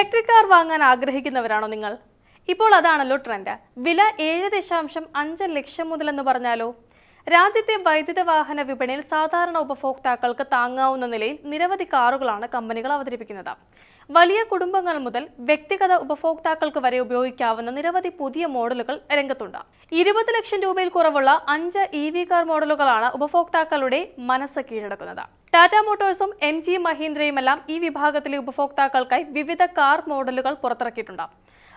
Electric car വാങ്ങാൻ ആഗ്രഹിക്കുന്നവരാണോ നിങ്ങൾ? ഇപ്പോൾ അതാണല്ലോ ട്രെൻഡ്. വില ഏഴ് ദശാംശം അഞ്ച് ലക്ഷം മുതലെന്ന് പറഞ്ഞാലോ? രാജ്യത്തെ വൈദ്യുത വാഹന വിപണിയിൽ സാധാരണ ഉപഭോക്താക്കൾക്ക് താങ്ങാവുന്ന നിലയിൽ നിരവധി കാറുകളാണ് കമ്പനികൾ അവതരിപ്പിക്കുന്നത്. വലിയ കുടുംബങ്ങൾ മുതൽ വ്യക്തിഗത ഉപഭോക്താക്കൾക്ക് വരെ ഉപയോഗിക്കാവുന്ന നിരവധി പുതിയ മോഡലുകൾ രംഗത്തുണ്ട്. ഇരുപത് ലക്ഷം രൂപയിൽ കുറവുള്ള അഞ്ച് ഇ വി കാർ മോഡലുകളാണ് ഉപഭോക്താക്കളുടെ മനസ്സ് കീഴടക്കുന്നത്. ടാറ്റ മോട്ടോഴ്സും എം ജി മഹീന്ദ്രയുമെല്ലാം ഈ വിഭാഗത്തിലെ ഉപഭോക്താക്കൾക്കായി വിവിധ കാർ മോഡലുകൾ പുറത്തിറക്കിയിട്ടുണ്ട്.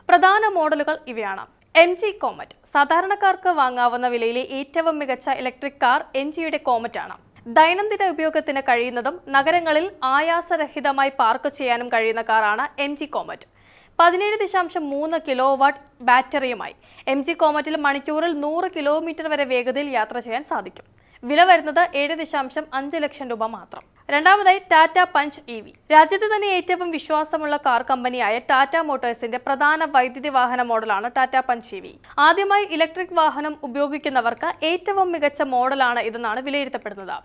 പ്രധാന മോഡലുകൾ ഇവയാണ്. M G Comet. സാധാരണക്കാർക്ക് വാങ്ങാവുന്ന വിലയിലെ ഏറ്റവും മികച്ച ഇലക്ട്രിക് കാർ എം ജിയുടെ കോമറ്റ് ആണ് ദൈനംദിന ഉപയോഗത്തിന് കഴിയുന്നതും നഗരങ്ങളിൽ ആയാസരഹിതമായി പാർക്ക് ചെയ്യാനും കഴിയുന്ന കാറാണ് എം ജി കോമറ്റ്. പതിനേഴ് ദശാംശം മൂന്ന് കിലോ വാട്ട് ബാറ്ററിയുമായി എം ജി കോമറ്റിൽ മണിക്കൂറിൽ നൂറ് കിലോമീറ്റർ വരെ വേഗതയിൽ യാത്ര ചെയ്യാൻ സാധിക്കും. വില വരുന്നത് ഏഴ് ദശാംശം അഞ്ച് ലക്ഷം രൂപ മാത്രം. രണ്ടാമതായി ടാറ്റ പഞ്ച് ഇ വി. രാജ്യത്ത് തന്നെ ഏറ്റവും വിശ്വാസമുള്ള കാർ കമ്പനിയായ ടാറ്റ മോട്ടോഴ്സിന്റെ പ്രധാന വൈദ്യുതി വാഹന മോഡലാണ് ടാറ്റ പഞ്ച് ഇ വി. ആദ്യമായി ഇലക്ട്രിക് വാഹനം ഉപയോഗിക്കുന്നവർക്ക് ഏറ്റവും മികച്ച മോഡലാണ് ഇതെന്നാണ് വിലയിരുത്തപ്പെടുന്നത്.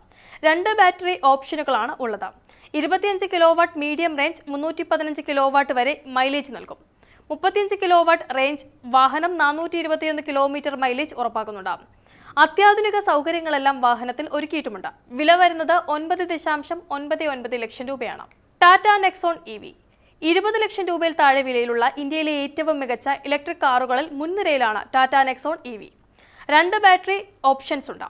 രണ്ട് ബാറ്ററി ഓപ്ഷനുകളാണ് ഉള്ളത്. ഇരുപത്തിയഞ്ച് കിലോ വാട്ട് മീഡിയം റേഞ്ച് മുന്നൂറ്റി പതിനഞ്ച് കിലോ വാട്ട് വരെ മൈലേജ് നൽകും. മുപ്പത്തിയഞ്ച് കിലോ വാട്ട് റേഞ്ച് വാഹനം നാനൂറ്റി ഇരുപത്തിയൊന്ന് കിലോമീറ്റർ മൈലേജ് ഉറപ്പാക്കുന്നുണ്ട്. അത്യാധുനിക സൗകര്യങ്ങളെല്ലാം വാഹനത്തിൽ ഒരുക്കിയിട്ടുമുണ്ട്. വില വരുന്നത് ഒൻപത് ദശാംശം ഒൻപത് ഒൻപത് ലക്ഷം രൂപയാണ്. Tata Nexon E V. ഇരുപത് ലക്ഷം രൂപയിൽ താഴെ വിലയിലുള്ള ഇന്ത്യയിലെ ഏറ്റവും മികച്ച ഇലക്ട്രിക് കാറുകളിൽ മുൻനിരയിലാണ് ടാറ്റ നെക്സോൺ ഇ വി. രണ്ട് ബാറ്ററി ഓപ്ഷൻസ് ഉണ്ട്.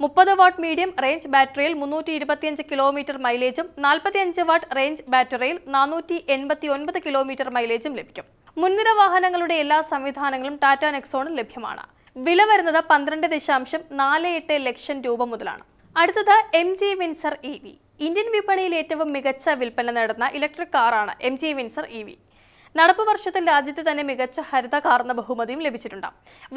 മുപ്പത് വാട്ട് മീഡിയം റേഞ്ച് ബാറ്ററിയിൽ മുന്നൂറ്റി ഇരുപത്തിയഞ്ച് കിലോമീറ്റർ മൈലേജും നാൽപ്പത്തിയഞ്ച് വാട്ട് റേഞ്ച് ബാറ്ററിയിൽ നാനൂറ്റി എൺപത്തി ഒൻപത് കിലോമീറ്റർ മൈലേജും ലഭിക്കും. മുൻനിര വാഹനങ്ങളുടെ എല്ലാ സംവിധാനങ്ങളും ടാറ്റ നെക്സോണിൽ ലഭ്യമാണ്. വില വരുന്നത് പന്ത്രണ്ട് ദശാംശം നാല് എട്ട് ലക്ഷം രൂപ മുതലാണ്. അടുത്തത് M G Windsor E V Indian വിപണിയിൽ ഏറ്റവും മികച്ച വിൽപ്പന നേടുന്ന ഇലക്ട്രിക് കാറാണ് M G Windsor E V നടപ്പ് വർഷത്തിൽ രാജ്യത്ത് തന്നെ മികച്ച ഹരിത കാർ എന്ന ബഹുമതിയും ലഭിച്ചിട്ടുണ്ട്.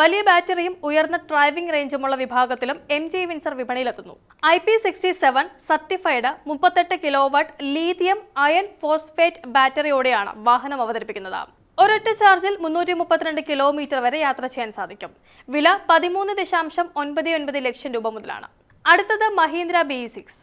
വലിയ ബാറ്ററിയും ഉയർന്ന ഡ്രൈവിംഗ് റേഞ്ചുമുള്ള വിഭാഗത്തിലും M G Windsor വിപണിയിലെത്തുന്നു. I P sixty seven certified മുപ്പത്തെട്ട് കിലോവാട്ട് ലീതിയം അയൺ ഫോസ്ഫേറ്റ് ബാറ്ററിയോടെയാണ് വാഹനം അവതരിപ്പിക്കുന്നത്. ഒരൊറ്റ ചാർജിൽ മുന്നൂറ്റി മുപ്പത്തിരണ്ട് കിലോമീറ്റർ വരെ യാത്ര ചെയ്യാൻ സാധിക്കും. വില പതിമൂന്ന് ദശാംശം ഒൻപത് ഒൻപത് ലക്ഷം രൂപ മുതലാണ്. അടുത്തത് മഹീന്ദ്ര ബി സിക്സ്.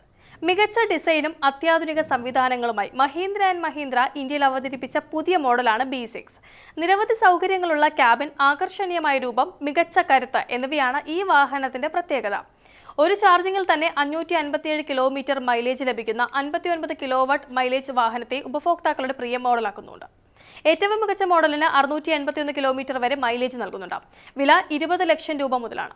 മികച്ച ഡിസൈനും അത്യാധുനിക സംവിധാനങ്ങളുമായി മഹീന്ദ്ര ആൻഡ് മഹീന്ദ്ര ഇന്ത്യയിൽ അവതരിപ്പിച്ച പുതിയ മോഡലാണ് ബി സിക്സ്. നിരവധി സൗകര്യങ്ങളുള്ള ക്യാബിൻ ആകർഷണീയമായ രൂപം മികച്ച കരുത്ത് എന്നിവയാണ് ഈ വാഹനത്തിന്റെ പ്രത്യേകത. ഒരു ചാർജിങ്ങിൽ തന്നെ അഞ്ഞൂറ്റി അൻപത്തിയേഴ് കിലോമീറ്റർ മൈലേജ് ലഭിക്കുന്ന അൻപത്തി ഒൻപത് കിലോവാട്ട് മൈലേജ് വാഹനത്തെ ഉപഭോക്താക്കളുടെ പ്രിയ മോഡലാക്കുന്നുണ്ട്. ഏറ്റവും മികച്ച മോഡലിന് അറുന്നൂറ്റി കിലോമീറ്റർ വരെ മൈലേജ് നൽകുന്നുണ്ട്. വില ഇരുപത് ലക്ഷം രൂപ മുതലാണ്.